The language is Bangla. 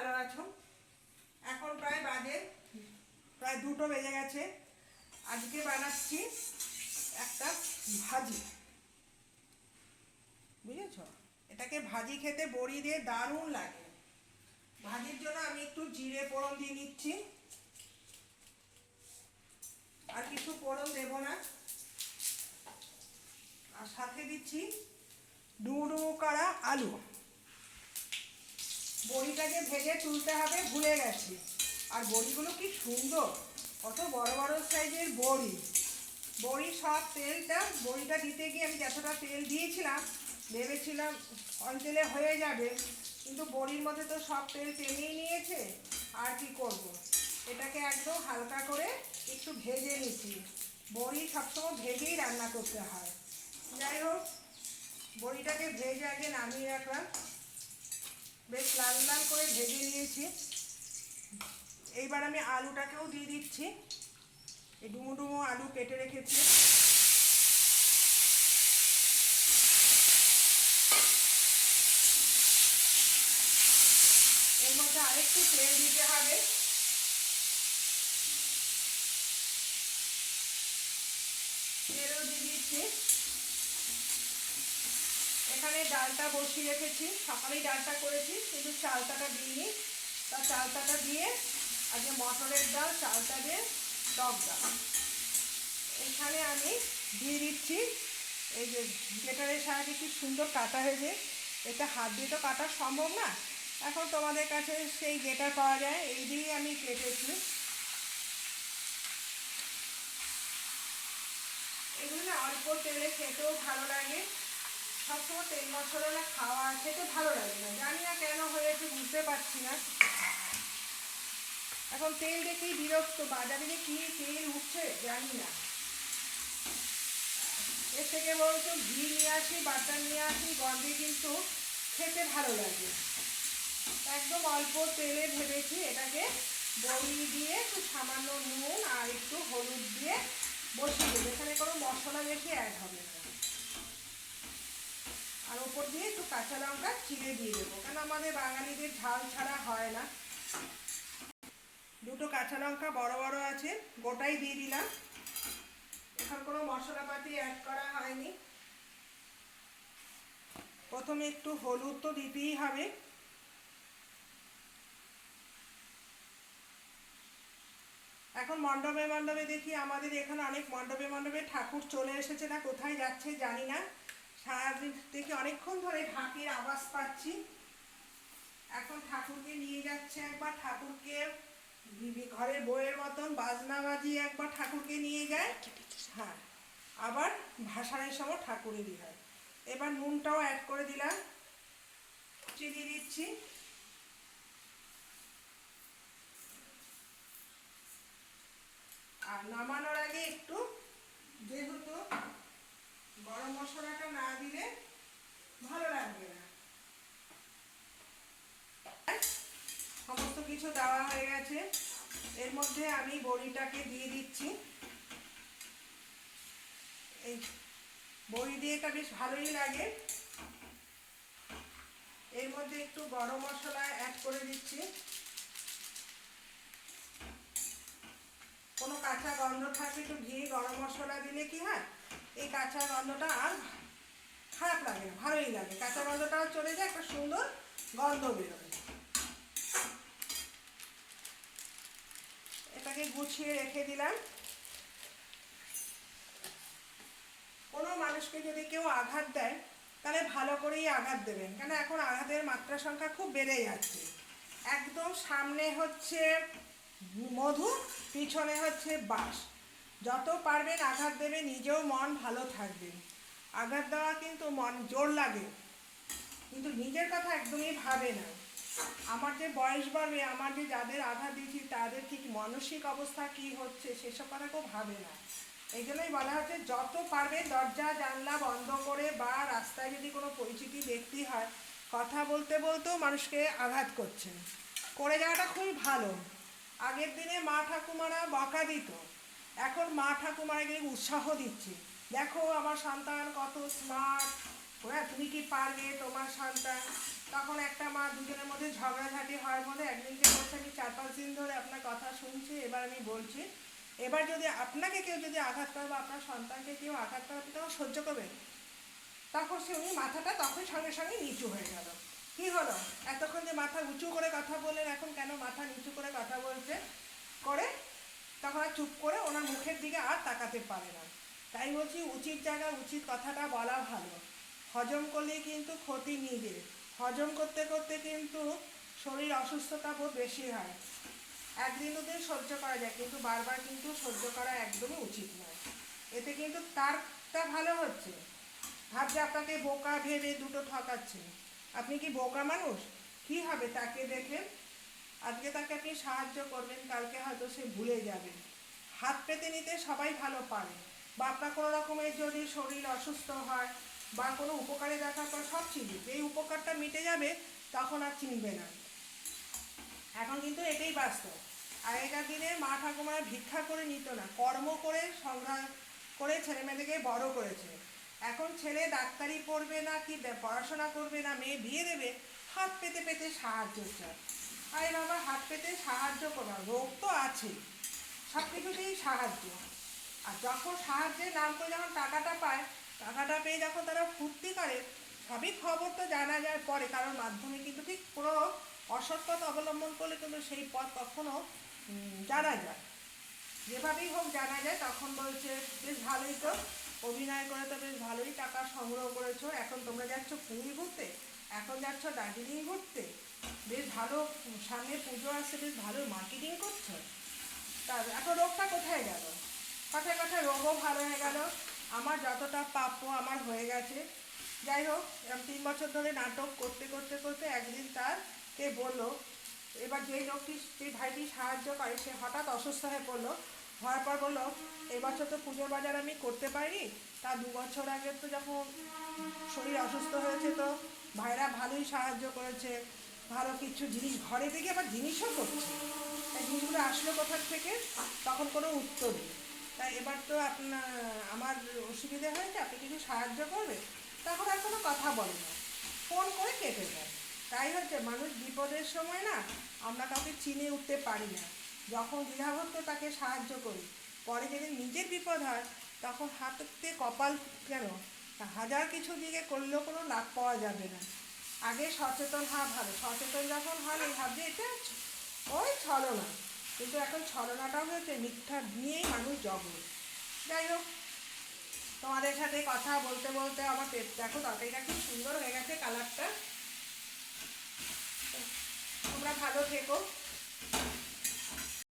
ভালো আছো? এখন প্রায় বাজে, প্রায় দুটো বেজে গেছে। আজকে বানাচ্ছি একটা ভাজি। বুঝেছ? এটাকে ভাজি খেতে বড়ি দিয়ে দারুণ লাগে। ভাজির জন্য আমি একটু জিরে পোড়ন দিয়ে নিচ্ছি। আর কিছু ফোড়ন দেবো না। আর সাথে দিচ্ছি ডুমো করা আলু। বড়িটাকে ভেজে তুলতে হবে, ভুলে গেছি। আর বড়িগুলো কি সুন্দর, কত বড় বড় সাইজের বড়ি। বড়ি সব তেলটা, বড়িটা দিতে গিয়ে আমি যতটা তেল দিয়েছিলাম, ভেবেছিলাম অন তেলে হয়ে যাবে, কিন্তু বড়ির মধ্যে তো সব তেল টেনেই নিয়েছে, আর কি করব। এটাকে একদম হালকা করে একটু ভেজে নিচ্ছি। বড়ি সবসময় ভেজেই রান্না করতে হয়। যাই হোক, বড়িটাকে ভেজে আগে নামিয়ে রাখলাম। বেশ লাল লাল করে ভেজে নিয়েছি। এইবার আমি আলুটাকেও দিয়ে দিচ্ছি। এই ডুমো ডুমো আলু কেটে রেখেছি। এর মধ্যে আরেকটু তেল দিতে হবে। তেলও দিয়ে দিচ্ছি। এখানে ডালটা বসিয়ে রেখেছি। সকালেই ডালটা করেছি, কিন্তু চালতাটা দিইনি। তা চালতাটা দিয়ে আজকে মটরের ডাল চালটা দিয়ে টক ডাল। এখানে আমি দিয়ে দিচ্ছি। এই যে গেটারের সাহায্যে কি সুন্দর কাটা হয়েছে। এটা হাত দিয়ে তো কাটা সম্ভব না। এখন তোমাদের কাছে সেই গেটার পাওয়া যায়। এই দিয়েই আমি কেটেছি। এগুলো অল্প তেলে খেতেও ভালো লাগে। সবসময় তেল মশলা খাওয়া খেতে ভালো লাগে না। জানি না কেন হয়েছে বুঝতে পারছি না। এখন তেল দেখেই বিরক্ত, বাজারে কি তেল উঠছে জানি না। এর থেকে বলতো ঘি নিয়ে আসি, বাটার নিয়ে আসি, গন্ধে কিন্তু খেতে ভালো লাগে। একদম অল্প তেলে ভেবেছি এটাকে বড়ি দিয়ে একটু সামান্য নুন আর একটু হলুদ দিয়ে বসিয়ে দেবো। এখানে কোনো মশলা বেশি অ্যাড হবে না। আর ওপর দিয়ে একটু কাঁচা লঙ্কা চিড়ে দিয়ে দেবো। কেন আমাদের বাঙালিদের ঝাল ছাড়া হয় না। দুটো কাঁচা লঙ্কা বড় বড় আছে, গোটাই দিয়ে দিলাম। এখন কোনো মশলাপাতি অ্যাড করা হয়নি। প্রথমে একটু হলুদ তো দিতেই হবে। এখন মণ্ডপে মণ্ডপে দেখি আমাদের এখানে অনেক মণ্ডপে মণ্ডপে ঠাকুর চলে এসেছে না, কোথায় যাচ্ছে জানি না। সারাদিন থেকে অনেকক্ষণ ধরে ঢাকের আওয়াজ পাচ্ছি। এখন ঠাকুরকে নিয়ে যাচ্ছে একবার, ঠাকুরকে ঘরের বইয়ের মতন বাজনা বাজিয়ে একবার ঠাকুরকে নিয়ে যায়। হ্যাঁ আবার ভাসানের সময় ঠাকুরেরই হয়। এবার নুনটাও অ্যাড করে দিলাম। চিনি দিচ্ছি আর নামানোর আগে একটু যেহেতু গরম মশলাটা না দিলে ভালো লাগবে না। সমস্ত কিছু দেওয়া হয়ে গেছে। এর মধ্যে আমি বড়িটাকে দিয়ে দিচ্ছি। এই বড়ি দিয়ে এটা বেশ ভালোই লাগে। এর মধ্যে একটু গরম মশলা অ্যাড করে দিচ্ছি। কোনো কাঁচা গন্ধ থাকলে একটু ঘি, গরম মশলা দিলে কি হয়? এই কাঁচা গন্ধটা আর খারাপ লাগে না, ভালোই লাগে। কাঁচা গন্ধটাও চলে যায়, একটা সুন্দর গন্ধ বেরোবে এটাকে গুছিয়ে রেখে দিলাম। কোনো মানুষকে যদি কেউ আঘাত দেয়, তাহলে ভালো করেই আঘাত দেবেন। কেন এখন আঘাতের মাত্রা সংখ্যা খুব বেড়ে যাচ্ছে। একদম সামনে হচ্ছে মধু, পিছনে হচ্ছে বাঁশ। যত পারবেন আঘাত দেবে, নিজেও মন ভালো থাকবে। আঘাত দেওয়া কিন্তু মন জোর লাগে, কিন্তু নিজের কথা একদমই ভাবে না। আমার যে বয়স বাড়বে, আমার যে যাদের আঘাত দিয়েছি, তাদের ঠিক মানসিক অবস্থা কি হচ্ছে, সেসব কথা কেউ ভাবে না। এই জন্যই বলা হচ্ছে, যত পারবে দরজা, জানলা বন্ধ করে বা রাস্তায় যদি কোনো পরিচিতি ব্যক্তি হয়, কথা বলতে বলতেও মানুষকে আঘাত করছেন করে যাওয়াটা খুবই ভালো। আগের দিনে মা ঠাকুমারা বকা দিত। এখন মা ঠাকুমারা উৎসাহ দিচ্ছে। দেখো আমার সন্তান কত স্মার্ট হ্যাঁ তুমি কি পারবে তোমার সন্তান? তখন একটা মা দুজনের মধ্যে ঝগড়াঝাটি হওয়ার মধ্যে একদিনকে বলছে, আমি চার পাঁচ দিন ধরে আপনার কথা শুনছি, এবার আমি বলছি, এবার যদি আপনাকে কেউ যদি আঘাত করে বা আপনার সন্তানকে কেউ আঘাত করে, আপনি তখন সহ্য করবেন তখন সে উনি মাথাটা তখন সঙ্গে সঙ্গে নিচু হয়ে গেল। কী হলো? এতক্ষণ যে মাথা উঁচু করে কথা বললেন, এখন কেন মাথা নিচু করে কথা বলছে চুপ করে ওনার মুখের দিকে আর তাকাতে পারে না। তাই বলছি, উচিত জায়গায় উচিত কথাটা বলা ভালো। হজম করলে কিন্তু ক্ষতি নিজে হজম করতে করতে কিন্তু শরীর অসুস্থতা বোধ বেশি হয়। একদিন দুদিন সহ্য করা যায়, কিন্তু বারবার কিন্তু সহ্য করা একদমই উচিত নয়। এতে কিন্তু তারটা ভালো হচ্ছে। ভাবছে আপনাকে বোকা ভেবে দুটো ঠকাচ্ছে। আপনি কি বোকা মানুষ? কি হবে তাকে দেখে? আজকে তাকে আপনি সাহায্য করবেন, কালকে হয়তো সে ভুলে যাবে। হাত পেতে নিতে সবাই ভালো পারে। বা আপনার কোনো রকমের যদি শরীর অসুস্থ হয় বা কোনো উপকারে দেখার পর সব চিনি। এই উপকারটা মিটে যাবে, তখন আর চিনবে না। এখন কিন্তু এটাই বাস্তব। আগেকার দিনে মা ঠাকুমারা ভিক্ষা করে নিত না, কর্ম করে সংগ্রহ করে ছেলে মেয়েদেরকে বড় করেছে। এখন ছেলে ডাক্তারি পড়বে না কি পড়াশোনা করবে না, মেয়ে বিয়ে দেবে, হাত পেতে পেতে সাহায্য চায়। আরে বাবা, হাত পেতে সাহায্য করা, রোগ তো আছে সব কিছুতেই সাহায্য। আর যখন সাহায্যের নাম করে যখন টাকাটা পায় টাকাটা পেয়ে যখন তারা ফুর্তি করে সবই খবর তো জানা যায় পরে কারণ মাধ্যমে কিন্তু ঠিক পুরো অসৎ পথ অবলম্বন করলে কিন্তু সেই পথ উম, জানা যায়। যেভাবেই হোক জানা যায় তখন বলছে বেশ ভালোই তো অভিনয় করে তো বেশ ভালোই টাকা সংগ্রহ করেছ এখন তোমরা যাচ্ছ পুরী ঘুরতে এখন যাচ্ছ দার্জিলিং ঘুরতে বেশ ভালো সামনে পুজো আসছে বেশ ভালো মার্কেটিং করছ। তার এখন রোগটা কোথায় গেল? কথায় কথায় রোগও ভালো হয়ে গেল। আমার যতটা প্রাপ্য আমার হয়ে গেছে। যাই হোক এরকম তিন বছর ধরে নাটক করতে করতে করতে একদিন তার কে বলল, এবার যেই লোকটি, যে ভাইটি সাহায্য করে, সে হঠাৎ অসুস্থ হয়ে পড়ল। হওয়ার পর বলল, এবছর তো পুজোর বাজার আমি করতে পারিনি। তা দু বছর আগে তো যখন শরীর অসুস্থ হয়েছে তো ভাইরা ভালোই সাহায্য করেছে। ভালো কিছু জিনিস ঘরে থেকে আবার জিনিসও করছে। তাই জিনিসগুলো আসলো কোথার থেকে? তখন কোনো উত্তর নেই। তাই এবার তো আপনার আমার অসুবিধা হয়েছে, আপনি কিছু সাহায্য করবে তখন আর কোনো কথা বলে না। ফোন করে কেটে যায় তাই হচ্ছে মানুষ বিপদের সময় না, আমরা কাউকে চিনে উঠতে পারি না। যখন দ্বিধাভক্ত তাকে সাহায্য করি, পরে যদি নিজের বিপদ হয়, তখন হাতে কপাল কেন? হাজার কিছু দিকে করলেও কোনো লাভ পাওয়া যাবে না। আগে সচেতন হওয়া ভালো। সচেতন যখন হন, এই ভাবছে, এটা ওই ছলনা। কিন্তু এখন ছলনাটাও হয়েছে, মিথ্যা নিয়েই মানুষ জগ যাই হোক, তোমাদের সাথে কথা বলতে বলতে আমার পেট, দেখো তরকারিটা খুব সুন্দর হয়ে গেছে কালারটা তোমরা ভালো থেকো।